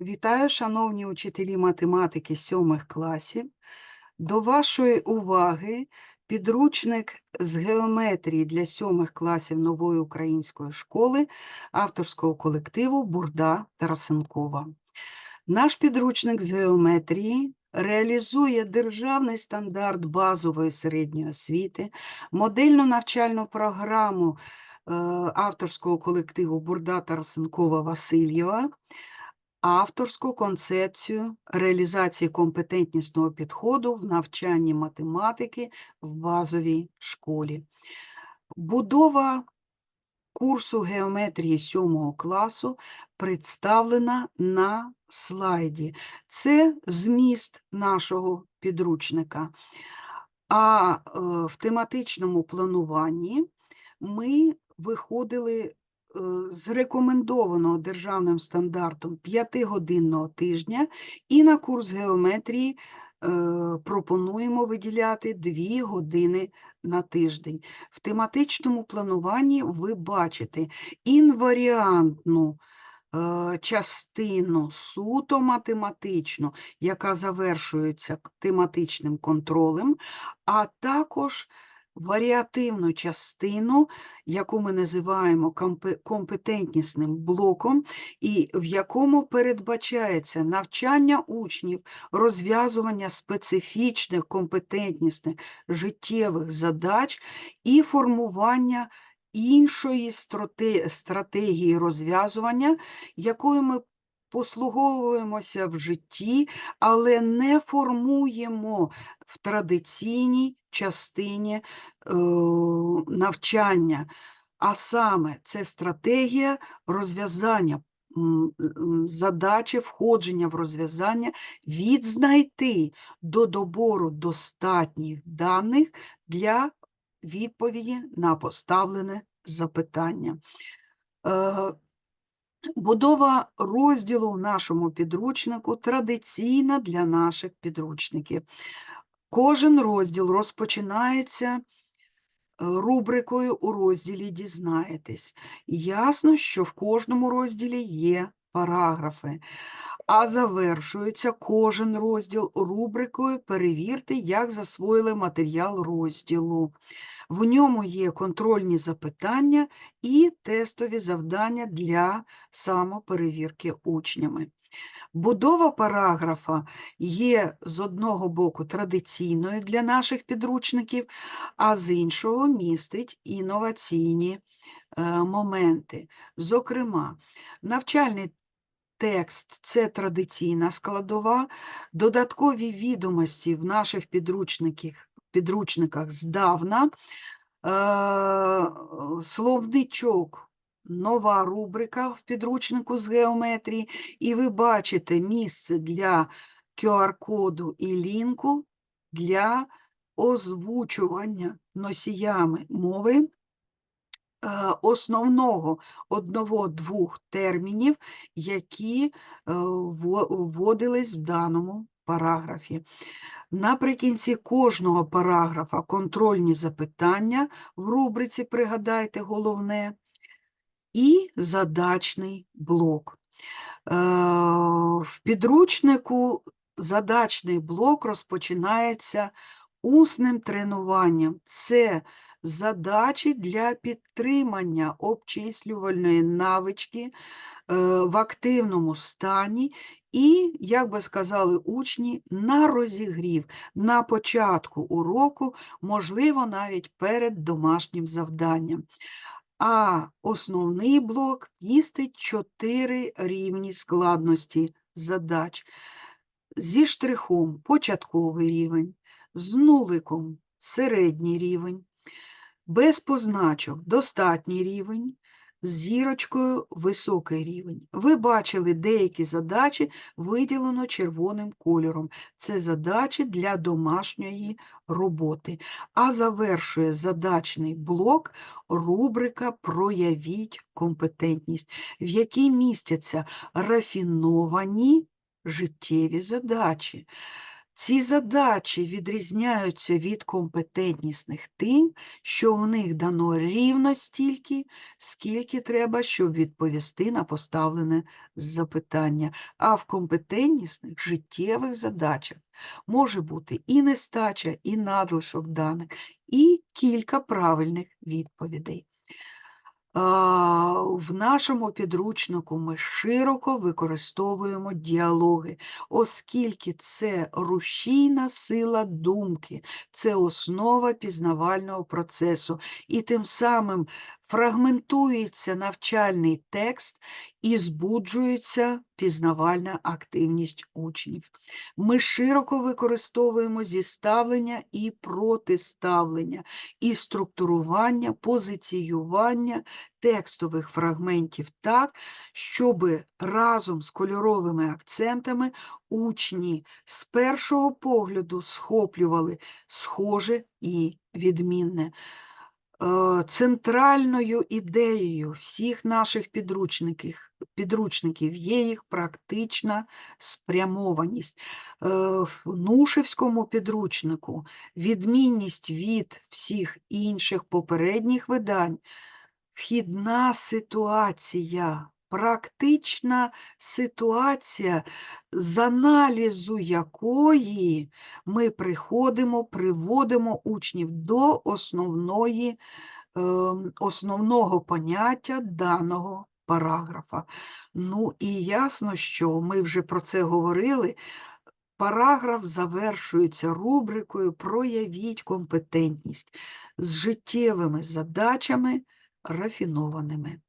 Вітаю, шановні учителі математики сьомих класів. До вашої уваги підручник з геометрії для сьомих класів нової української школи авторського колективу Бурда Тарасенкова. Наш підручник з геометрії реалізує державний стандарт базової середньої освіти, модельну навчальну програму е, авторського колективу Бурда Тарасенкова Васильєва, авторську концепцію реалізації компетентнісного підходу в навчанні математики в базовій школі. Будова курсу геометрії 7 класу представлена на слайді. Це зміст нашого підручника. А е, в тематичному плануванні ми виходили з рекомендованого державним стандартом 5-годинного тижня і на курс геометрії е, пропонуємо виділяти 2 години на тиждень. В тематичному плануванні ви бачите інваріантну е, частину суто математичну, яка завершується тематичним контролем, а також варіативну частину, яку ми називаємо компетентнісним блоком, і в якому передбачається навчання учнів, розв'язування специфічних компетентнісних життєвих задач і формування іншої стратегії розв'язування, якою ми послуговуємося в житті, але не формуємо в традиційній частині е, навчання. А саме це стратегія розв'язання задачі, входження в розв'язання, відзнайти до добору достатніх даних для відповіді на поставлене запитання. Е, Будова розділу в нашому підручнику традиційна для наших підручників. Кожен розділ розпочинається е, рубрикою у розділі Дізнаєтесь. Ясно, що в кожному розділі є параграфи, а завершується кожен розділ рубрикою Перевірте, як засвоїли матеріал розділу. В ньому є контрольні запитання і тестові завдання для самоперевірки учнями. Будова параграфа є з одного боку традиційною для наших підручників, а з іншого містить інноваційні е, моменти. Зокрема, навчальний текст це традиційна складова, додаткові відомості в наших підручниках, здавна, е, словничок нова рубрика в підручнику з геометрії, і ви бачите місце для QR-коду і лінку для озвучування носіями мови основного одного-двох термінів, які е, вводились в даному параграфі. Наприкінці кожного параграфа контрольні запитання в рубриці Пригадайте головне і задачний блок. Е, В підручнику задачний блок розпочинається усним тренуванням. Це задачі для підтримання обчислювальної навички е, в активному стані і, як би сказали учні, на розігрів, на початку уроку, можливо, навіть перед домашнім завданням. А основний блок містить чотири рівні складності задач. Зі штрихом початковий рівень, з нуликом середній рівень, без позначок достатній рівень, з зірочкою високий рівень. Ви бачили деякі задачі виділено червоним кольором. Це задачі для домашньої роботи. А завершує задачний блок рубрика Проявіть компетентність, в якій містяться рафіновані життєві задачі. Ці задачі відрізняються від компетентнісних тим, що в них дано рівно стільки, скільки треба, щоб відповісти на поставлене запитання. А в компетентнісних життєвих задачах може бути і нестача, і надлишок даних, і кілька правильних відповідей. В нашому підручнику ми широко використовуємо діалоги, оскільки це рушійна сила думки, це основа пізнавального процесу, і тим самим фрагментується навчальний текст і збуджується пізнавальна активність учнів. Ми широко використовуємо зіставлення і протиставлення, і структурування, позиціювання текстових фрагментів так, щоб разом з кольоровими акцентами учні з першого погляду схоплювали схоже і відмінне. Е, Центральною ідеєю всіх наших підручників, підручників є їх практична спрямованість. Е, В Нушевському підручнику відмінність від всіх інших попередніх видань вхідна ситуація, практична ситуація, з аналізу якої ми приходимо, приводимо учнів до основної, ем, основного поняття даного параграфа. Ну і ясно, що ми вже про це говорили. Параграф завершується рубрикою Проявіть компетентність з життєвими задачами рафінованими.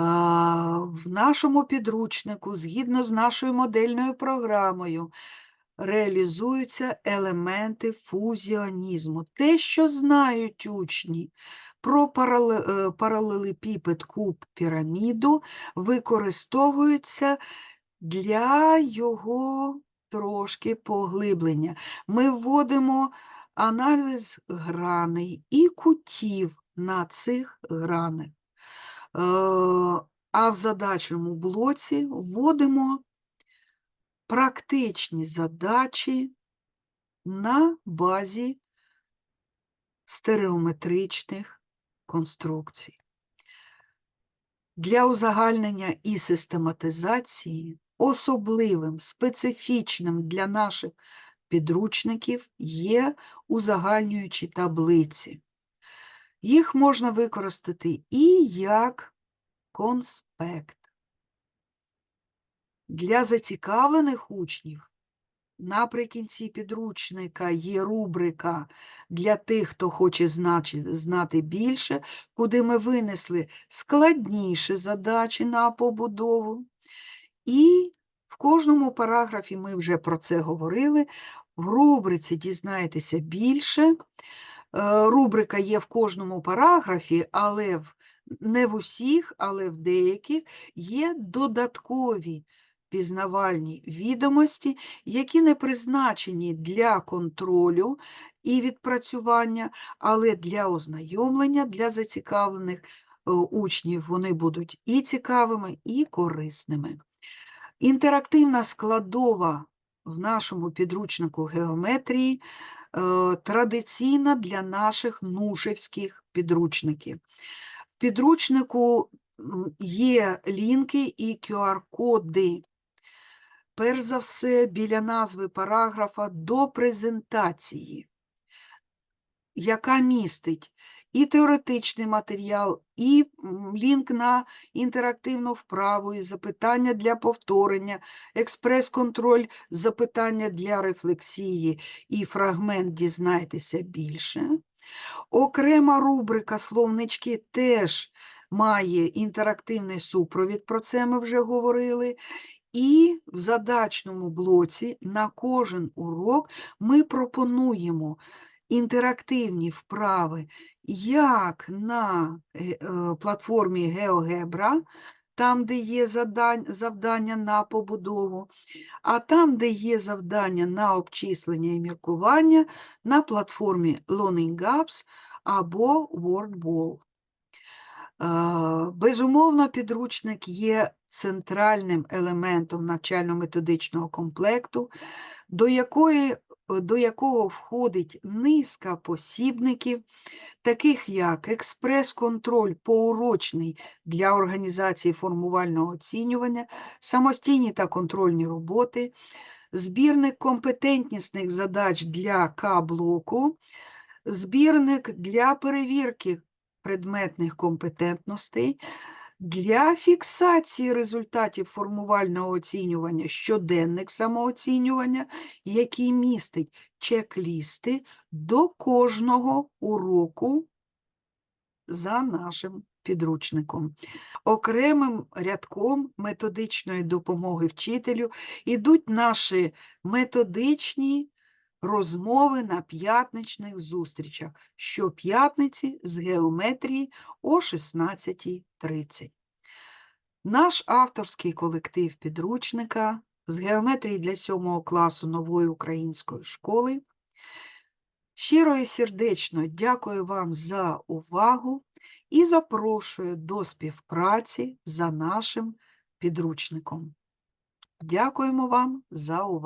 В нашому підручнику, згідно з нашою модельною програмою, реалізуються елементи фузіонізму. Те, що знають учні про е, паралелепіпед куб піраміду, використовується для його трошки поглиблення. Ми вводимо аналіз граней і кутів на цих гранах. Е, А в задачному блоці вводимо практичні задачі на базі стереометричних конструкцій. Для узагальнення і систематизації особливим, специфічним для наших підручників є узагальнюючі таблиці. Їх можна використати і як конспект. Для зацікавлених учнів наприкінці підручника є рубрика для тих, хто хоче знати більше, куди ми винесли складніші задачі на побудову. І в кожному параграфі ми вже про це говорили. В рубриці дізнаєтеся більше. Е, Рубрика є в кожному параграфі, але в, не в усіх, але в деяких є додаткові пізнавальні відомості, які не призначені для контролю і відпрацювання, але для ознайомлення, для зацікавлених е, учнів вони будуть і цікавими, і корисними. Інтерактивна складова в нашому підручнику геометрії традиційна для наших нушевських підручників. В підручнику є лінки і QR-коди. Перш за все, біля назви параграфа до презентації, яка містить і теоретичний матеріал, і лінк на інтерактивну вправу, і запитання для повторення, експрес-контроль, запитання для рефлексії і фрагмент «Дізнайтеся більше». Окрема рубрика «Словнички» теж має інтерактивний супровід, про це ми вже говорили. І в задачному блоці на кожен урок ми пропонуємо інтерактивні вправи як на е, платформі GeoGebra, там, де є завдання на побудову, а там, де є завдання на обчислення і міркування, на платформі Learning Gaps або WordBall. Е, Безумовно, підручник є центральним елементом навчально-методичного комплекту. до, якої, до якого входить низка посібників, таких як експрес-контроль поурочний для організації формувального оцінювання, самостійні та контрольні роботи, збірник компетентнісних задач для К-блоку, збірник для перевірки предметних компетентностей, для фіксації результатів формувального оцінювання щоденник самооцінювання, який містить чек-лісти до кожного уроку за нашим підручником. Окремим рядком методичної допомоги вчителю йдуть наші методичні розмови на п'ятничних зустрічах щоп'ятниці з геометрії о 16.30. Наш авторський колектив підручника з геометрії для 7 класу нової української школи щиро і сердечно дякую вам за увагу і запрошую до співпраці за нашим підручником. Дякуємо вам за увагу.